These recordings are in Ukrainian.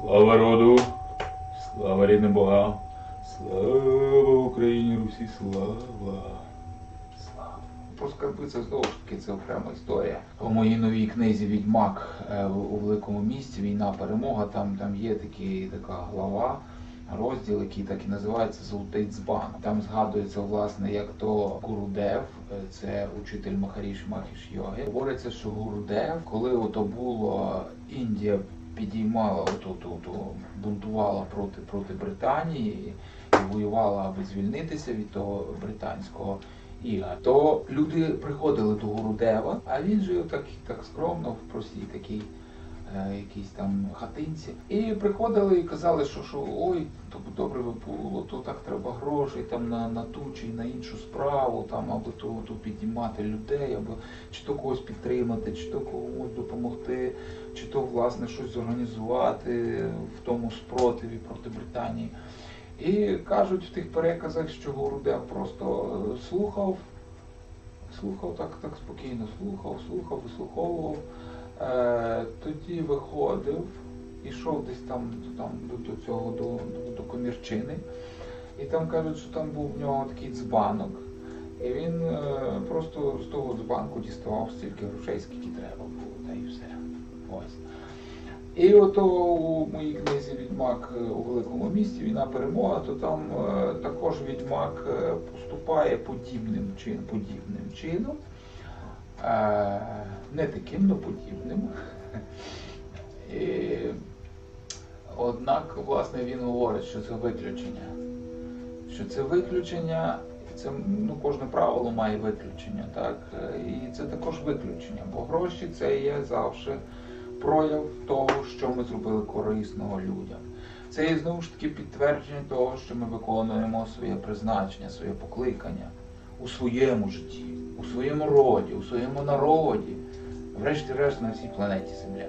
Слава роду, слава рідним богам, слава Україні, Русі, слава. Слава. Про скарби це знову ж таки це окрема історія. У моїй новій книзі Відьмак е, у у великому місті Війна, перемога. Там, там є такі, така глава, розділ, який так і називається Золотий дзбан. Там згадується власне, як то Гурудев, е, це учитель Махаріш Махіш йоги. Говориться, що Гурудев, коли ото було Індія підіймала оту, ту, ту, бунтувала проти проти Британії і воювала, аби звільнитися від того британського. Іга, то люди приходили до Гурудева, а він жив так, так скромно, в простій такій е, якійсь там хатинці. І приходили і казали, що, що ой, то добре би було, то так треба грошей там на, на ту чи на іншу справу, там, аби то, то підіймати людей, або чи то когось підтримати, чи то комусь допомогти, чи то власне щось зорганізувати в тому спротиві проти Британії. І кажуть в тих переказах, що Горудев просто е, слухав, слухав так, так спокійно, слухав, слухав, вислуховував. Е, тоді виходив, ішов десь там, там до, цього, до, до, до комірчини. І там кажуть, що там був в нього такий дзбанок. І він е, просто з того дзбанку діставав стільки грошей, скільки треба було, та і все. Ось. І ото у моїй книзі Відьмак е, у великому місті війна перемога, то там е, також відьмак е, поступає подібним, чин, подібним чином. Не таким, але подібним. І, однак, власне, він говорить, що це виключення. Що це виключення, це ну, кожне правило має виключення, так? І це також виключення, бо гроші це є завжди прояв того, що ми зробили корисного людям. Це є знову ж таки підтвердження того, що ми виконуємо своє призначення, своє покликання у своєму житті, у своєму роді, у своєму народі, врешті-решт на всій планеті Земля.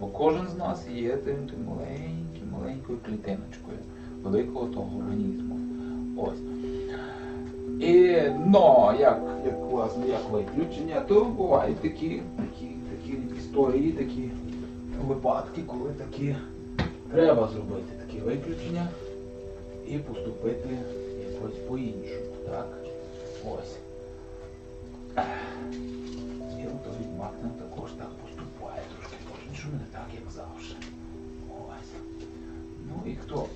Бо кожен з нас є тим, тим маленьким, маленькою клітиночкою великого того організму. Ось. І, но, як, як, власне, як виключення, то бувають такі, такі, такі історії, такі випадки, коли такі треба зробити такі виключення і поступити якось по-іншому. Так? Ось. І от відьмак нам також так поступає, трошки по-іншому, не так, як завжди. Ось. Ну і хто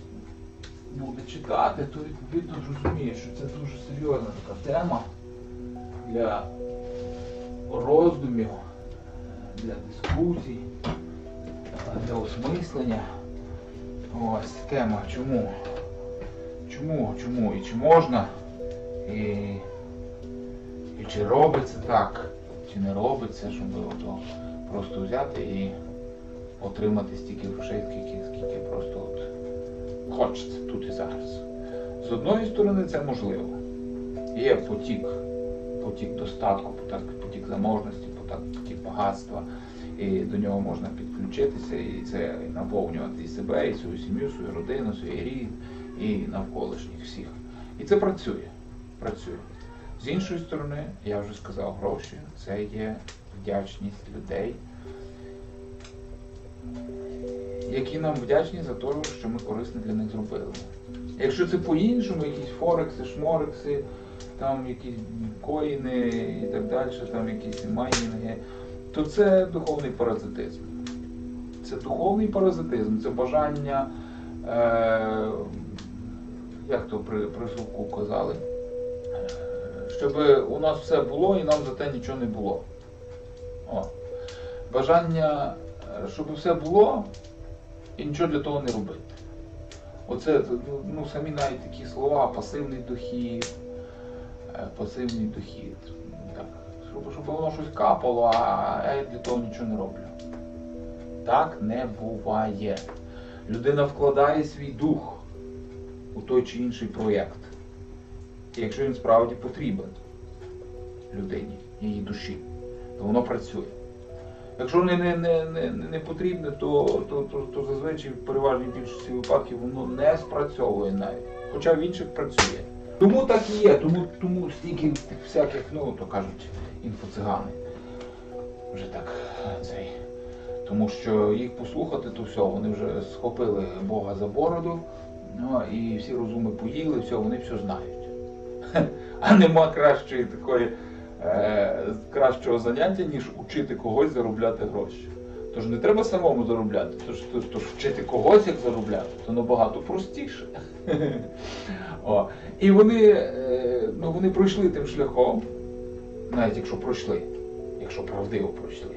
буде читати, то відповідно зрозуміє, що це дуже серйозна така тема для роздумів, для дискусій, для осмислення. Ось тема чому? Чому, чому і чи можна, і, чи робиться так, чи не робиться, щоб ото просто взяти і отримати стільки грошей, скільки, скільки просто от хочеться тут і зараз. З одної сторони це можливо. Є потік, потік достатку, потік, заможності, потік багатства, і до нього можна підключитися, і це і наповнювати і себе, і свою сім'ю, свою родину, свій рід, і навколишніх всіх. І це працює. працює. З іншої сторони, я вже сказав, гроші це є вдячність людей, які нам вдячні за те, що ми корисне для них зробили. Якщо це по-іншому, якісь форекси, шморекси, там якісь коїни і так далі, там якісь майнінги, то це духовний паразитизм. Це духовний паразитизм, це бажання, е, як то при, при звуку казали, щоб у нас все було і нам за те нічого не було. О. Бажання, е, щоб все було і нічого для того не робити. Оце ну, самі навіть такі слова, пасивний дохід, е, пасивний дохід. Так, щоб, щоб воно щось капало, а я для того нічого не роблю. Так не буває. Людина вкладає свій дух у той чи інший проєкт. Якщо він справді потрібен людині, її душі, то воно працює. Якщо не, не, не, не, не потрібне, то, то, то, то зазвичай в переважній більшості випадків воно не спрацьовує навіть. Хоча в інших працює. Тому так і є, тому, тому стільки всяких, ну то кажуть, інфоцигани. Вже так цей Тому що їх послухати, то все, вони вже схопили Бога за бороду, ну, і всі розуми поїли, все, вони все знають. А нема кращої такої е, кращого заняття, ніж учити когось заробляти гроші. Тож не треба самому заробляти, тож, тож, тож вчити когось як заробляти, то набагато простіше. О. І вони, е, ну, вони пройшли тим шляхом, навіть якщо пройшли, якщо правдиво пройшли.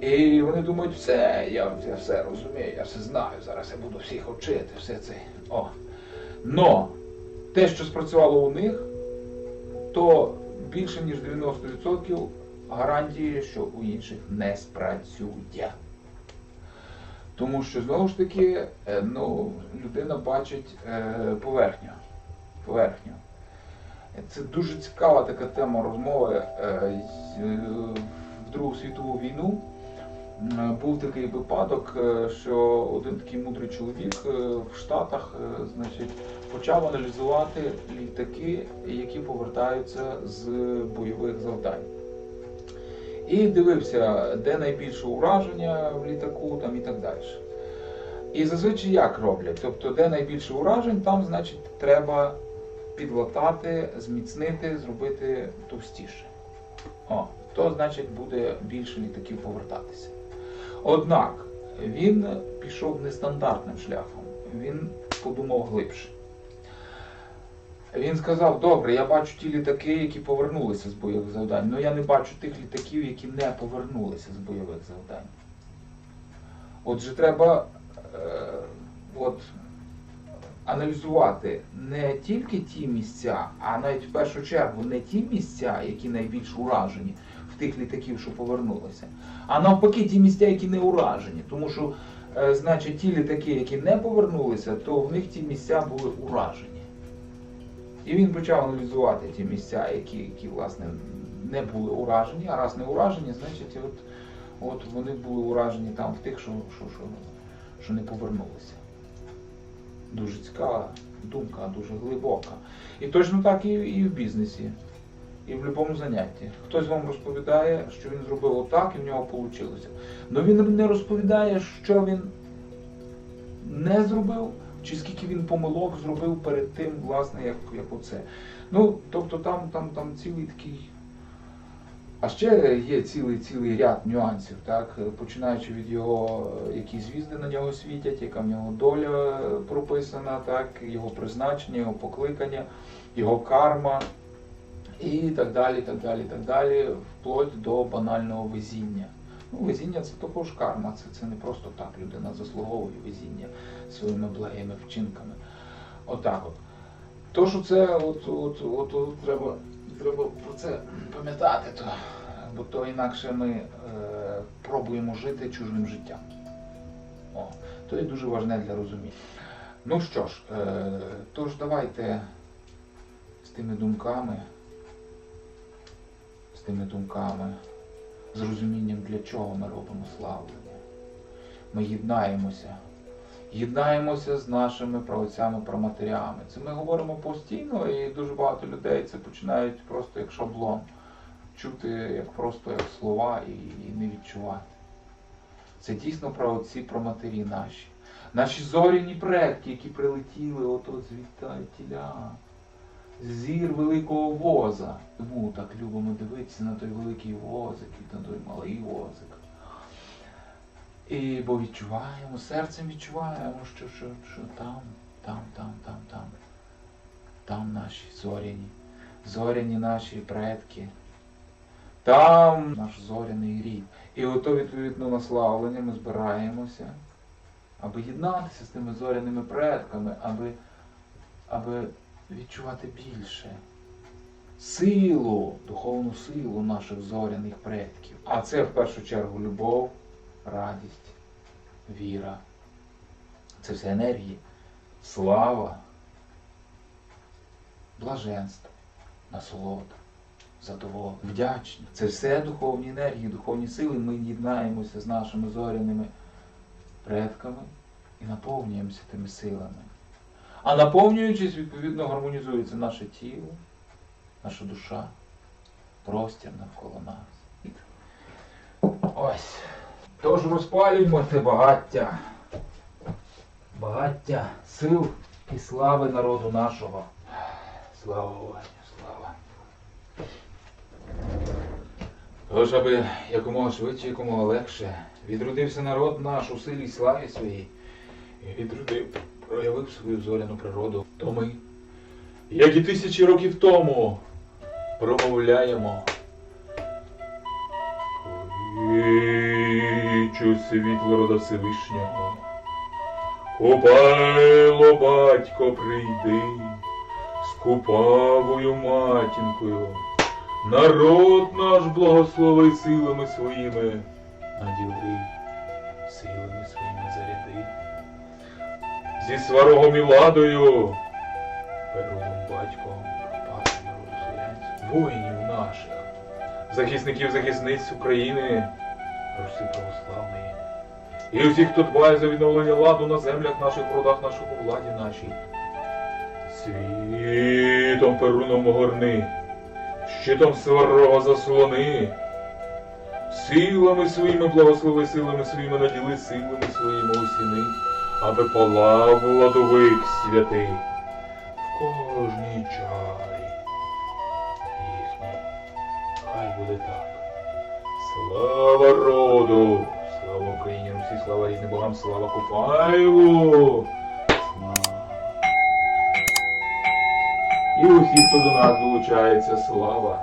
І вони думають, все, я, я все розумію, я все знаю, зараз я буду всіх вчити, все це. О. Но те, що спрацювало у них, то більше ніж 90% гарантії, що у інших не спрацює. Тому що знову ж таки, е, ну, людина бачить е, поверхню. поверхню. Це дуже цікава така тема розмови. Е, В Другу світову війну був такий випадок, що один такий мудрий чоловік в Штатах значить, почав аналізувати літаки, які повертаються з бойових завдань. І дивився, де найбільше ураження в літаку там і так далі. І зазвичай як роблять? Тобто, де найбільше уражень, там, значить, треба підлатати, зміцнити, зробити товстіше. О, то значить буде більше літаків повертатися. Однак він пішов нестандартним шляхом. Він подумав глибше. Він сказав, добре, я бачу ті літаки, які повернулися з бойових завдань, але я не бачу тих літаків, які не повернулися з бойових завдань. Отже, треба е, от, аналізувати не тільки ті місця, а навіть в першу чергу не ті місця, які найбільш уражені в тих літаків, що повернулися, а навпаки ті місця, які не уражені. Тому що, е, значить, ті літаки, які не повернулися, то в них ті місця були уражені. І він почав аналізувати ті місця, які, які власне не були уражені, а раз не уражені, значить от, от вони були уражені там в тих, що, що, що, що не повернулися. Дуже цікава думка, дуже глибока. І точно так і, і в бізнесі, і в будь-якому занятті. Хтось вам розповідає, що він зробив отак і в нього вийшло. Але він не розповідає, що він не зробив, чи скільки він помилок зробив перед тим, власне, як, як оце. Ну, тобто там, там, там цілий такий. А ще є цілий цілий ряд нюансів, так? починаючи від його, які звізди на нього світять, яка в нього доля прописана, так? його призначення, його покликання, його карма і так далі, так далі, так далі, вплоть до банального везіння. Ну, везіння це також карма, це, це не просто так людина заслуговує везіння своїми благими вчинками. Отак от. То, що це от, от, от, от треба, треба про це пам'ятати, то, бо то інакше ми е, пробуємо жити чужим життям. О, то є дуже важне для розуміння. Ну що ж, е, тож давайте з тими думками, з тими думками, з розумінням, для чого ми робимо славлення. Ми єднаємося єднаємося з нашими праотцями, праматерями. Це ми говоримо постійно, і дуже багато людей це починають просто як шаблон, чути як просто як слова і, і не відчувати. Це дійсно праотці, праматері наші. Наші зоряні предки, які прилетіли ото звідтіля. Зір великого воза. Тому так любимо дивитися на той великий возик і на той малий возик. І бо відчуваємо, серцем відчуваємо, що, що, що там, там, там, там, там, там наші зоряні, зоряні наші предки, там наш зоряний рід. І ото відповідно на славлення ми збираємося, аби єднатися з тими зоряними предками, аби, аби відчувати більше силу, духовну силу наших зоряних предків. А це в першу чергу любов радість, віра. Це все енергії, слава, блаженство, насолода, задоволення, вдячність. Це все духовні енергії, духовні сили. Ми єднаємося з нашими зоряними предками і наповнюємося тими силами. А наповнюючись, відповідно, гармонізується наше тіло, наша душа, простір навколо нас. Ось. Тож розпалюємо те багаття. Багаття сил і слави народу нашого. Слава Ваню, слава. Тож, аби якомога швидше, якомога легше відродився народ наш у силі й славі своїй, і відродив, проявив свою зоряну природу, то ми, як і тисячі років тому, промовляємо. Кличу світло рода Всевишнього. Купайло, батько, прийди, з купавою матінкою. Народ наш благослови силами своїми, наділи, силами своїми заряди. Зі сварогом і ладою, Перуном батьком, Карпатом народу воїнів наших, захисників захисниць України, Руси православної. І усіх, хто дбає за відновлення ладу на землях наших, родах нашому владі нашій. Світом перуном огорни, щитом сварога заслони, силами своїми благослови, силами своїми наділи, силами своїми усіни, аби палав владовик святий в кожній чарі їхній. Хай буде так. Слава роду! Слава Україні, Русі, слава рідним богам, слава! Слава! І усі, хто до нас долучається, слава!